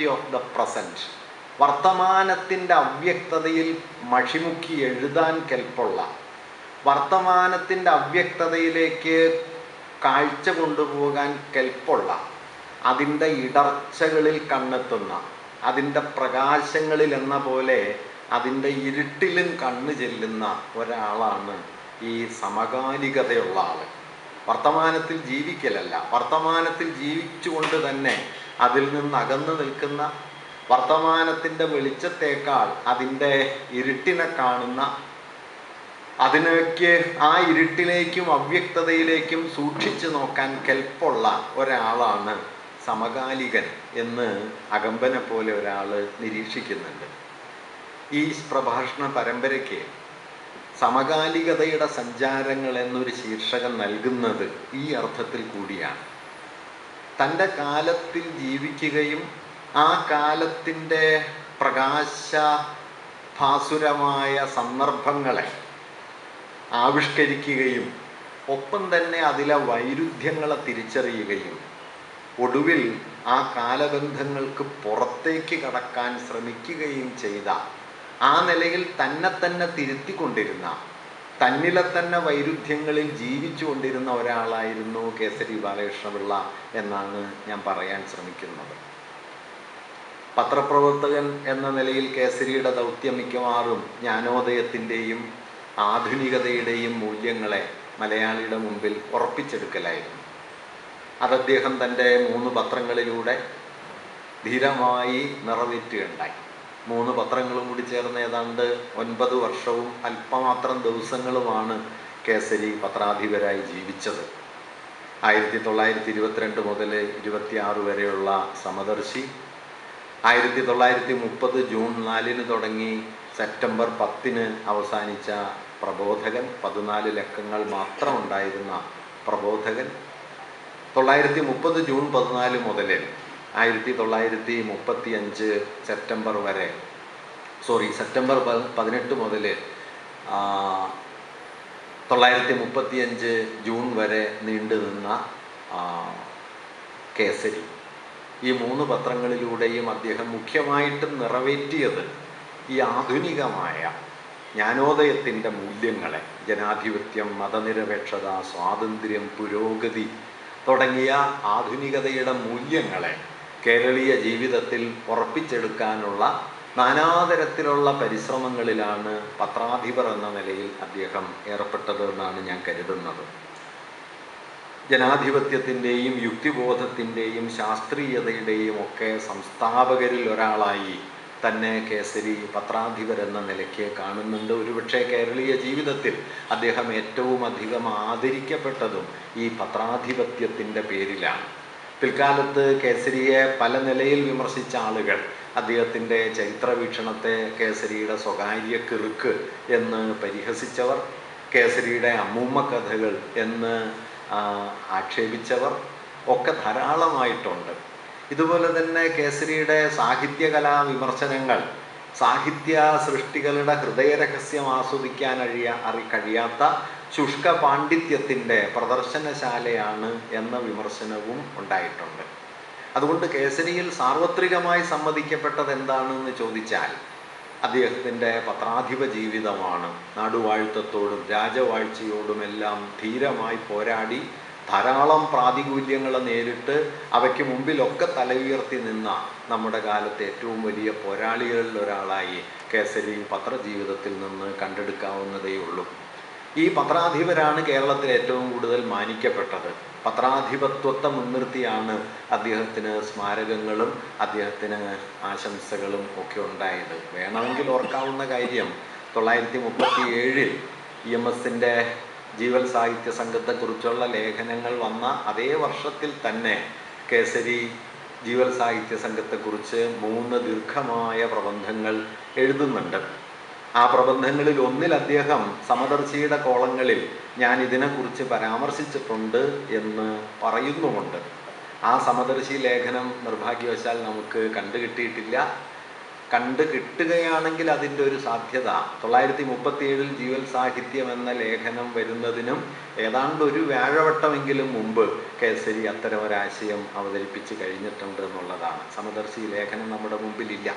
Ambiguity of the present വർത്തമാനത്തിന്റെ അവ്യക്തതയിൽ മഷിമുക്കി എഴുതാൻ കെൽപ്പുള്ള. വർത്തമാനത്തിന്റെ അവ്യക്തതയിലേക്ക് കാഴ്ച കൊണ്ടുപോകാൻ കെൽപ്പുള്ള. അതിന്റെ ഇടർച്ചകളിൽ കണ്ണെത്തുന്ന. അതിന്റെ പ്രകാശങ്ങളിൽ എന്ന പോലെ അതിന്റെ ഇരുട്ടിലും കണ്ണു ചെല്ലുന്ന ഒരാളാണ് ഈ സമകാലികതയുള്ള ആൾ വർത്തമാനത്തിൽ ജീവിക്കലല്ല. വർത്തമാനത്തിൽ ജീവിച്ചുകൊണ്ട് തന്നെ അതിൽ നിന്ന് അകന്നു നിൽക്കുന്ന വർത്തമാനത്തിന്റെ വെളിച്ചത്തേക്കാൾ അതിന്റെ ഇരുട്ടിനെ കാണുന്ന അതിനൊക്കെ ആ ഇരുട്ടിലേക്കും അവ്യക്തതയിലേക്കും സൂക്ഷിച്ചു നോക്കാൻ കെൽപ്പുള്ള ഒരാളാണ് സമകാലികൻ എന്ന് അകമ്പനെ പോലെ ഒരാൾ നിരീക്ഷിക്കുന്നുണ്ട്. ഈ പ്രഭാഷണ പരമ്പരയ്ക്ക് സമകാലികതയുടെ സഞ്ചാരങ്ങൾ എന്നൊരു ശീർഷകം നൽകുന്നത് ഈ അർത്ഥത്തിൽ കൂടിയാണ്. തന്റെ കാലത്തിൽ ജീവിക്കുകയും ആ കാലത്തിന്റെ പ്രകാശ ഭാസുരമായ സന്ദർഭങ്ങളെ ആവിഷ്കരിക്കുകയും ഒപ്പം തന്നെ അതിലെ വൈരുദ്ധ്യങ്ങളെ തിരിച്ചറിയുകയും ഒടുവിൽ ആ കാലബന്ധങ്ങൾക്ക് പുറത്തേക്ക് കടക്കാൻ ശ്രമിക്കുകയും ചെയ്ത ആ നിലയിൽ തന്നെ തന്നെ തിരുത്തിക്കൊണ്ടിരുന്ന തന്നിലെ തന്നെ വൈരുദ്ധ്യങ്ങളിൽ ജീവിച്ചുകൊണ്ടിരുന്ന ഒരാളായിരുന്നു കേസരി ബാലകൃഷ്ണപിള്ള എന്നാണ് ഞാൻ പറയാൻ ശ്രമിക്കുന്നത്. പത്രപ്രവർത്തകൻ എന്ന നിലയിൽ കേസരിയുടെ ദൗത്യം മിക്കവാറും ജ്ഞാനോദയത്തിന്റെയും ആധുനികതയുടെയും മൂല്യങ്ങളെ മലയാളിയുടെ മുമ്പിൽ ഉറപ്പിച്ചെടുക്കലായിരുന്നു. അത് അദ്ദേഹം തന്റെ മൂന്ന് പത്രങ്ങളിലൂടെ ധീരമായി നിറവേറ്റുകയുണ്ടായി. മൂന്ന് പത്രങ്ങളും കൂടി ചേർന്ന് ഏതാണ്ട് ഒൻപത് വർഷവും അല്പമാത്രം ദിവസങ്ങളുമാണ് കേസരി പത്രാധിപരായി ജീവിച്ചത്. ആയിരത്തി തൊള്ളായിരത്തി ഇരുപത്തിരണ്ട് മുതൽ ഇരുപത്തിയാറ് വരെയുള്ള സമദർശി. ആയിരത്തി തൊള്ളായിരത്തി മുപ്പത് ജൂൺ നാലിന് തുടങ്ങി സെപ്റ്റംബർ പത്തിന് അവസാനിച്ച പ്രബോധകൻ. പതിനാല് ലക്കങ്ങൾ മാത്രം ഉണ്ടായിരുന്ന പ്രബോധകൻ. തൊള്ളായിരത്തി മുപ്പത് ജൂൺ പതിനാല് മുതൽ ആയിരത്തി തൊള്ളായിരത്തി മുപ്പത്തി അഞ്ച് സെപ്റ്റംബർ വരെ. സോറി സെപ്റ്റംബർ പതിനെട്ട് മുതൽ തൊള്ളായിരത്തി മുപ്പത്തി അഞ്ച് ജൂൺ വരെ നീണ്ടു നിന്ന കേസരി ഈ മൂന്ന് പത്രങ്ങളിലൂടെയും അദ്ദേഹം മുഖ്യമായിട്ടും നിറവേറ്റിയത് ഈ ആധുനികമായ ജ്ഞാനോദയത്തിന്റെ മൂല്യങ്ങളെ ജനാധിപത്യം മതനിരപേക്ഷത സ്വാതന്ത്ര്യം പുരോഗതി തുടങ്ങിയ ആധുനികതയുടെ മൂല്യങ്ങളെ കേരളീയ ജീവിതത്തിൽ ഉറപ്പിച്ചെടുക്കാനുള്ള നാനാതരത്തിലുള്ള പരിശ്രമങ്ങളിലാണ് പത്രാധിപർ എന്ന നിലയിൽ അദ്ദേഹം ഏർപ്പെട്ടത് എന്നാണ് ഞാൻ കരുതുന്നത്. ജനാധിപത്യത്തിന്റെയും യുക്തിബോധത്തിന്റെയും ശാസ്ത്രീയതയുടെയും ഒക്കെ സംസ്ഥാപകരിൽ ഒരാളായി തന്നെ കേസരി പത്രാധിപർ എന്ന നിലയ്ക്ക് കാണുന്നുണ്ട്. ഒരുപക്ഷെ കേരളീയ ജീവിതത്തിൽ അദ്ദേഹം ഏറ്റവും അധികം ആദരിക്കപ്പെട്ടതും ഈ പത്രാധിപത്യത്തിന്റെ പേരിലാണ്. പിൽക്കാലത്ത് കേസരിയെ പല നിലയിൽ വിമർശിച്ച ആളുകൾ. അദ്ദേഹത്തിന്റെ ചരിത്രവീക്ഷണത്തെ കേസരിയുടെ സ്വകാര്യ കിറുക്ക് എന്ന് പരിഹസിച്ചവർ കേസരിയുടെ അമ്മൂമ്മ കഥകൾ എന്ന് ആക്ഷേപിച്ചവർ ഒക്കെ ധാരാളമായിട്ടുണ്ട്. ഇതുപോലെ തന്നെ കേസരിയുടെ സാഹിത്യകലാ വിമർശനങ്ങൾ സാഹിത്യ സൃഷ്ടികളുടെ ഹൃദയരഹസ്യം ആസ്വദിക്കാൻ അഴിയ അറി കഴിയാത്ത ശുഷ്ക പാണ്ഡിത്യത്തിന്റെ പ്രദർശനശാലയാണ് എന്ന വിമർശനവും ഉണ്ടായിട്ടുണ്ട്. അതുകൊണ്ട് കേസരിയിൽ സാർവത്രികമായി സമ്മതിക്കപ്പെട്ടത് എന്താണെന്ന് ചോദിച്ചാൽ അദ്ദേഹത്തിന്റെ പത്രാധിപ ജീവിതമാണ്. നാടുവാഴ്ത്തത്തോടും രാജവാഴ്ചയോടുമെല്ലാം ധീരമായി പോരാടി ധാരാളം പ്രാതികൂല്യങ്ങളെ നേരിട്ട് അവയ്ക്ക് മുമ്പിലൊക്കെ തലയുയർത്തി നിന്ന നമ്മുടെ കാലത്തെ ഏറ്റവും വലിയ പോരാളികളിൽ ഒരാളായി കേസരി പത്രജീവിതത്തിൽ നിന്ന് കണ്ടെടുക്കാവുന്നതേ ഉള്ളൂ ഈ പത്രാധിപരാണ് കേരളത്തിൽ ഏറ്റവും കൂടുതൽ മാനിക്കപ്പെട്ടത്. പത്രാധിപത്വത്തെ മുൻനിർത്തിയാണ് അദ്ദേഹത്തിന് സ്മാരകങ്ങളും അദ്ദേഹത്തിന് ആശംസകളും ഒക്കെ ഉണ്ടായത്. വേണമെങ്കിൽ ഓർക്കാവുന്ന കാര്യം തൊള്ളായിരത്തി മുപ്പത്തി ഏഴിൽ ഇ എം എസിന്റെ ജീവൽ സാഹിത്യ സംഘത്തെക്കുറിച്ചുള്ള ലേഖനങ്ങൾ വന്ന അതേ വർഷത്തിൽ തന്നെ കേസരി ജീവൽ സാഹിത്യ സംഘത്തെക്കുറിച്ച് മൂന്ന് ദീർഘമായ പ്രബന്ധങ്ങൾ എഴുതുന്നുണ്ട്. ആ പ്രബന്ധങ്ങളിൽ ഒന്നിൽ അദ്ദേഹം സമദർശിയുടെ കോളങ്ങളിൽ ഞാൻ ഇതിനെക്കുറിച്ച് പരാമർശിച്ചിട്ടുണ്ട് എന്ന് പറയുന്നുമുണ്ട്. ആ സമദർശി ലേഖനം നിർഭാഗ്യവശാൽ നമുക്ക് കണ്ടുകിട്ടിയിട്ടില്ല കണ്ടു കിട്ടുകയാണെങ്കിൽ അതിന്റെ ഒരു സാധ്യത. തൊള്ളായിരത്തി മുപ്പത്തി ഏഴിൽ ജീവൽ സാഹിത്യം എന്ന ലേഖനം വരുന്നതിനും ഏതാണ്ട് ഒരു വ്യാഴവട്ടമെങ്കിലും മുമ്പ് കേസരി അത്തരം ഒരാശയം അവതരിപ്പിച്ച് കഴിഞ്ഞിട്ടുണ്ട് എന്നുള്ളതാണ്. സമദർശി ലേഖനം നമ്മുടെ മുമ്പിലില്ല.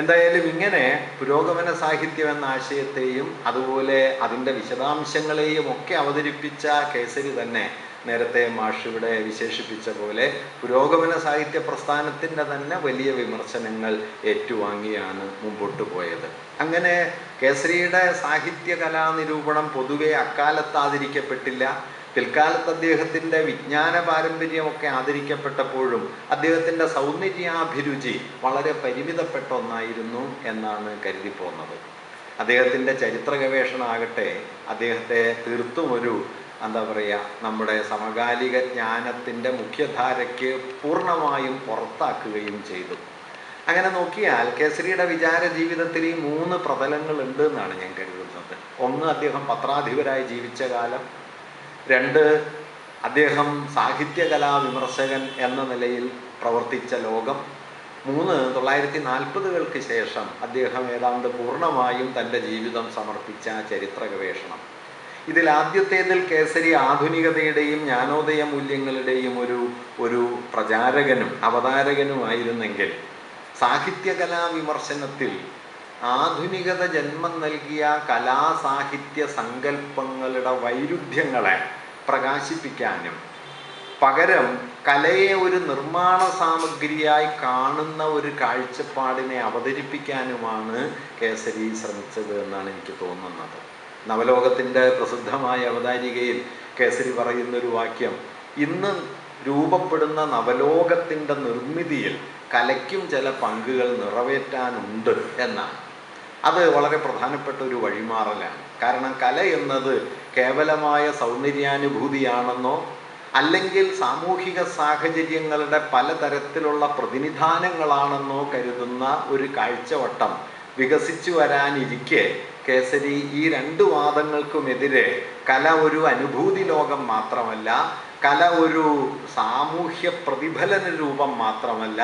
എന്തായാലും ഇങ്ങനെ പുരോഗമന സാഹിത്യം എന്ന ആശയത്തെയും അതുപോലെ അതിന്റെ വിശദാംശങ്ങളെയും ഒക്കെ അവതരിപ്പിച്ച കേസരി തന്നെ നേരത്തെ മാഷ് ഇവിടെ വിശേഷിപ്പിച്ച പോലെ പുരോഗമന സാഹിത്യ പ്രസ്ഥാനത്തിന്റെ തന്നെ വലിയ വിമർശനങ്ങൾ ഏറ്റുവാങ്ങിയാണ് മുമ്പോട്ട് പോയത്. അങ്ങനെ കേസരിയുടെ സാഹിത്യ കലാനിരൂപണം പൊതുവെ അക്കാലത്ത് ആദരിക്കപ്പെട്ടില്ല. പിൽക്കാലത്ത് അദ്ദേഹത്തിന്റെ വിജ്ഞാന പാരമ്പര്യമൊക്കെ ആദരിക്കപ്പെട്ടപ്പോഴും അദ്ദേഹത്തിന്റെ സൗന്ദര്യാഭിരുചി വളരെ പരിമിതപ്പെട്ട ഒന്നായിരുന്നു എന്നാണ് കരുതിപ്പോന്നത് അദ്ദേഹത്തിന്റെ ചരിത്ര ഗവേഷണമാകട്ടെ അദ്ദേഹത്തെ തീർത്തും ഒരു എന്താ പറയുക നമ്മുടെ സമകാലിക ജ്ഞാനത്തിന്റെ മുഖ്യധാരയ്ക്ക് പൂർണമായും പുറത്താക്കുകയും ചെയ്തു. അങ്ങനെ നോക്കിയാൽ കേസരിയുടെ വിചാര ജീവിതത്തിൽ ഈ മൂന്ന് പ്രതലങ്ങൾ ഉണ്ട് എന്നാണ് ഞാൻ കരുതുന്നത്. ഒന്ന് അദ്ദേഹം പത്രാധിപരായി ജീവിച്ച കാലം രണ്ട് അദ്ദേഹം സാഹിത്യകലാ വിമർശകൻ എന്ന നിലയിൽ പ്രവർത്തിച്ച ലോകം. മൂന്ന് തൊള്ളായിരത്തി നാൽപ്പതുകൾക്ക് ശേഷം അദ്ദേഹം ഏതാണ്ട് പൂർണമായും തന്റെ ജീവിതം സമർപ്പിച്ച ചരിത്ര ഗവേഷണം ഇതിൽ ആദ്യത്തേതിൽ കേസരി ആധുനികതയുടെയും ജ്ഞാനോദയ മൂല്യങ്ങളുടെയും ഒരു ഒരു പ്രചാരകനും അവതാരകനുമായിരുന്നെങ്കിൽ സാഹിത്യകലാ വിമർശനത്തിൽ ആധുനികത ജന്മം നൽകിയ കലാസാഹിത്യ സങ്കല്പങ്ങളുടെ വൈരുദ്ധ്യങ്ങളെ പ്രകാശിപ്പിക്കാനും പകരം കലയെ ഒരു നിർമ്മാണ സാമഗ്രിയായി കാണുന്ന ഒരു കാഴ്ചപ്പാടിനെ അവതരിപ്പിക്കാനുമാണ് കേസരി ശ്രമിച്ചത് എന്നാണ് എനിക്ക് തോന്നുന്നത്. നവലോകത്തിന്റെ പ്രസിദ്ധമായ അവതാരികയിൽ കേസരി പറയുന്നൊരു വാക്യം ഇന്ന് രൂപപ്പെടുന്ന നവലോകത്തിന്റെ നിർമ്മിതിയിൽ കലയ്ക്കും ചില പങ്കുകൾ നിറവേറ്റാനുണ്ട് എന്നാണ്. അത് വളരെ പ്രധാനപ്പെട്ട ഒരു വഴിമാറലാണ്. കാരണം കല എന്നത് കേവലമായ സൗന്ദര്യാനുഭൂതിയാണെന്നോ അല്ലെങ്കിൽ സാമൂഹിക സാഹചര്യങ്ങളുടെ പലതരത്തിലുള്ള പ്രതിനിധാനങ്ങളാണെന്നോ കരുതുന്ന ഒരു കാഴ്ചവട്ടം വികസിച്ചു വരാനിരിക്കെ കേസരി ഈ രണ്ട് വാദങ്ങൾക്കുമെതിരെ കല ഒരു അനുഭൂതി ലോകം മാത്രമല്ല കല ഒരു സാമൂഹ്യ പ്രതിഫലന രൂപം മാത്രമല്ല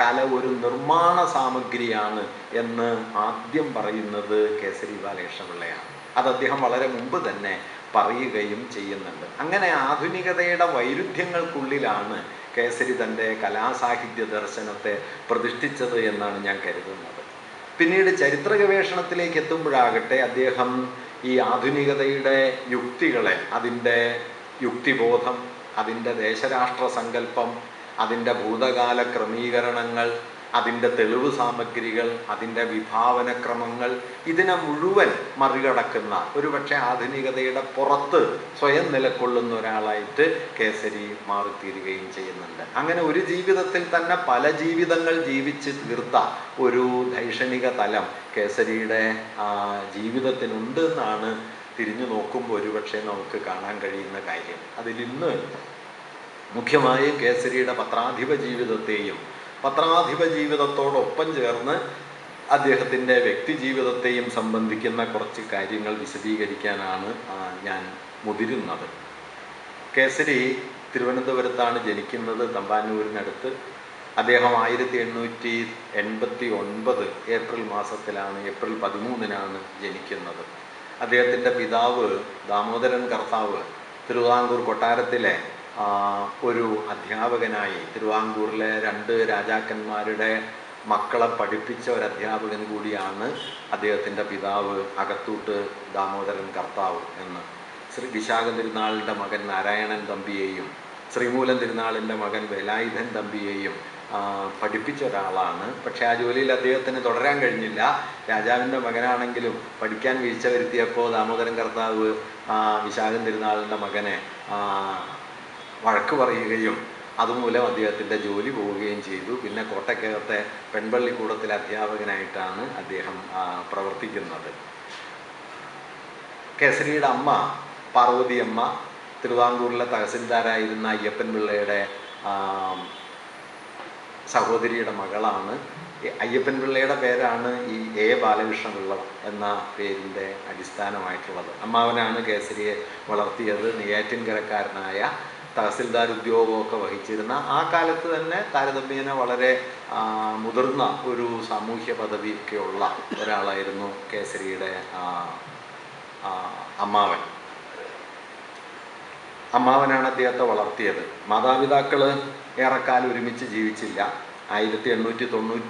കല ഒരു നിർമ്മാണ സാമഗ്രിയാണ് എന്ന് ആദ്യം പറയുന്നത് കേസരി ബാലകൃഷ്ണപിള്ളയാണ്. അത് അദ്ദേഹം വളരെ മുമ്പ് തന്നെ പറയുകയും ചെയ്യുന്നുണ്ട്. അങ്ങനെ ആധുനികതയുടെ വൈരുദ്ധ്യങ്ങൾക്കുള്ളിലാണ് കേസരി തന്റെ കലാസാഹിത്യ ദർശനത്തെ പ്രതിഷ്ഠിച്ചത് എന്നാണ് ഞാൻ കരുതുന്നത്. പിന്നീട് ചരിത്ര ഗവേഷണത്തിലേക്ക് എത്തുമ്പോഴാകട്ടെ അദ്ദേഹം ഈ ആധുനികതയുടെ യുക്തികളെ അതിന്റെ യുക്തിബോധം അതിന്റെ ദേശരാഷ്ട്ര സങ്കല്പം അതിന്റെ ഭൂതകാല ക്രമീകരണങ്ങൾ അതിന്റെ തെളിവ് സാമഗ്രികൾ അതിന്റെ വിഭാവനക്രമങ്ങൾ ഇതിനെ മുഴുവൻ മറികടക്കുന്ന ഒരുപക്ഷെ ആധുനികതയുടെ പുറത്ത് സ്വയം നിലക്കൊള്ളുന്ന ഒരാളായിട്ട് കേസരി മാറിത്തീരുകയും ചെയ്യുന്നുണ്ട്. അങ്ങനെ ഒരു ജീവിതത്തിൽ തന്നെ പല ജീവിതങ്ങൾ ജീവിച്ച് തീർത്ത ഒരു ധൈഷണിക തലം കേസരിയുടെ ജീവിതത്തിനുണ്ട് എന്നാണ് തിരിഞ്ഞു നോക്കുമ്പോൾ ഒരുപക്ഷെ നമുക്ക് കാണാൻ കഴിയുന്ന കാര്യം. അതിലിന്ന് മുഖ്യമായും കേസരിയുടെ പത്രാധിപ ജീവിതത്തെയും പത്രാധിപ ജീവിതത്തോടൊപ്പം ചേർന്ന് അദ്ദേഹത്തിന്റെ വ്യക്തി ജീവിതത്തെയും സംബന്ധിക്കുന്ന കുറച്ച് കാര്യങ്ങൾ വിശദീകരിക്കാനാണ് ഞാൻ മുതിരുന്നത്. കേസരി തിരുവനന്തപുരത്താണ് ജനിക്കുന്നത് തമ്പാനൂരിനടുത്ത്. അദ്ദേഹം ആയിരത്തി എണ്ണൂറ്റി എൺപത്തി ഒൻപത് ഏപ്രിൽ മാസത്തിലാണ് ഏപ്രിൽ പതിമൂന്നിനാണ് ജനിക്കുന്നത്. അദ്ദേഹത്തിന്റെ പിതാവ് ദാമോദരൻ കർത്താവ് തിരുവിതാംകൂർ കൊട്ടാരത്തിലെ ഒരു അധ്യാപകനായി തിരുവാങ്കൂറിലെ രണ്ട് രാജാക്കന്മാരുടെ മക്കളെ പഠിപ്പിച്ച ഒരു അധ്യാപകൻ കൂടിയാണ് അദ്ദേഹത്തിന്റെ പിതാവ് അകത്തൂട്ട് ദാമോദരൻ കർത്താവ് എന്ന്. ശ്രീ വിശാഖ തിരുനാളിന്റെ മകൻ നാരായണൻ തമ്പിയെയും ശ്രീമൂലൻ തിരുനാളിന്റെ മകൻ വേലായുധൻ തമ്പിയെയും പഠിപ്പിച്ച ഒരാളാണ്. പക്ഷേ ആ ജോലിയിൽ അദ്ദേഹത്തിന് തുടരാൻ കഴിഞ്ഞില്ല. രാജാവിന്റെ മകനാണെങ്കിലും പഠിക്കാൻ വീഴ്ച വരുത്തിയപ്പോൾ ദാമോദരൻ കർത്താവ് വിശാഖൻ തിരുനാളിന്റെ മകനെ വഴക്ക് പറയുകയും അതുമൂലം അദ്ദേഹത്തിന്റെ ജോലി പോവുകയും ചെയ്തു. പിന്നെ കോട്ടയ്ക്കകത്തെ പെൺപള്ളിക്കൂടത്തിലെ അധ്യാപകനായിട്ടാണ് അദ്ദേഹം പ്രവർത്തിക്കുന്നത്. കേസരിയുടെ അമ്മ പാർവതിയമ്മ തിരുവാങ്കൂറിലെ തഹസിൽദാരായിരുന്ന അയ്യപ്പൻ പിള്ളയുടെ സഹോദരിയുടെ മകളാണ്. അയ്യപ്പൻ പിള്ളയുടെ പേരാണ് ഈ എ ബാലകൃഷ്ണ പിള്ള എന്ന പേരിന്റെ അടിസ്ഥാനമായിട്ടുള്ളത്. അമ്മാവനാണ് കേസരിയെ വളർത്തിയത്. നെയ്യാറ്റിൻകരക്കാരനായ തഹസിൽദാർ ഉദ്യോഗമൊക്കെ വഹിച്ചിരുന്ന ആ കാലത്ത് തന്നെ താരതമ്യേന വളരെ മുതിർന്ന ഒരു സാമൂഹ്യ പദവിയൊക്കെയുള്ള ഒരാളായിരുന്നു കേസരിയുടെ അമ്മാവൻ. അമ്മാവനാണ് അദ്ദേഹത്തെ വളർത്തിയത്. മാതാപിതാക്കൾ ഏറെക്കാലം ഒരുമിച്ച് ജീവിച്ചില്ല. ആയിരത്തി എണ്ണൂറ്റി തൊണ്ണൂറ്റി